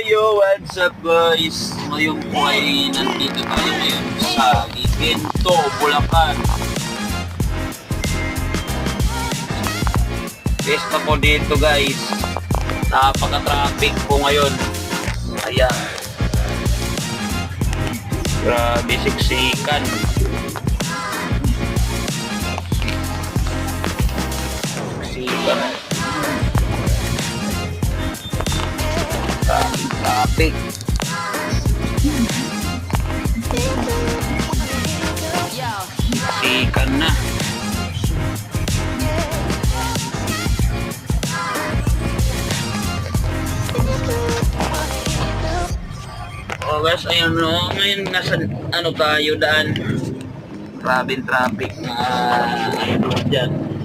Yo, what's up guys? Ngayon po ay nandito tayo ngayon sa Gibento, Bulacan. Pesta po dito guys. Napaka-traffic po ngayon. Ayan. Grabe siksikan. Siksikan. Traffic. Siksikan na. Oh guys, ayun no, ngayon nasa ano tayo daan. Grabe traffic na ano dyan.